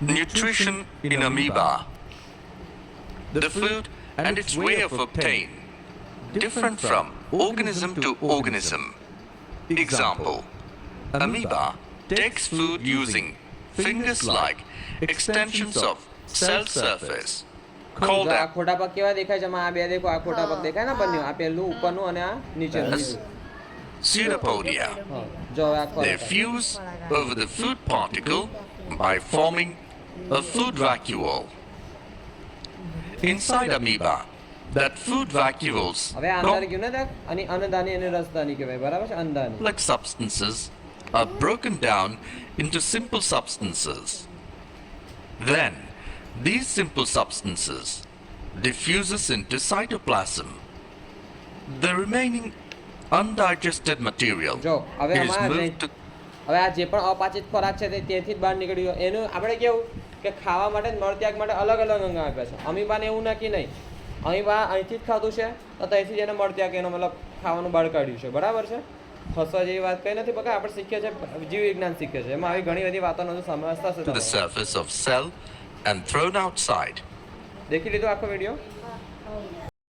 Nutrition in amoeba. The food and its way of obtain different from organism to organism. Example Amoeba takes food using fingers like extensions of cell surface called જો આ a ખોટા પગ કેવા દેખાય છે આમાં આ બે દેખો આ ખોટા પગ દેખાય ને બંને આ પેલું ઉપરનું અને આ નીચેનું Yes. pseudopodia. હા. જો હવે આ They ખોટા fuse over the food particle by forming a food vacuole. Inside amoeba, that food vacuoles હવે આ અંદર ગયું ને દેખ અને અનદાની અને રસદાની કહેવાય બરાબર છે અંદાની complex substances are broken down into simple substances. Then, these simple substances diffuses into cytoplasm. The remaining undigested material જો હવે is આમાં moved નહીં. to હવે આ જે પણ અપાચિત ખોરાક છે તે ત્યાંથી જ બહાર નીકળ્યું. એનું આપણે કેવું કે ખાવા માટે જ મળત્યાગ માટે અલગ અલગ અંગ આપ્યા છે. અમીબાને એવું નક્કી નહીં. અમીબા અહીંથી જ ખાધું છે તો ત્યાંથી જ એને મળત્યાગ એનો મતલબ ખાવાનું બહાર કાઢ્યું છે. બરાબર છે? ફસવા જેવી વાત કઈ નથી બકા આપણે શીખીએ છીએ જીવ વિજ્ઞાન શીખીએ છીએ એમાં આવી ઘણી બધી વાતોનો તો સમજતા છે to the તમે. surface of cell and દેખી લીધો આખો વીડિયો?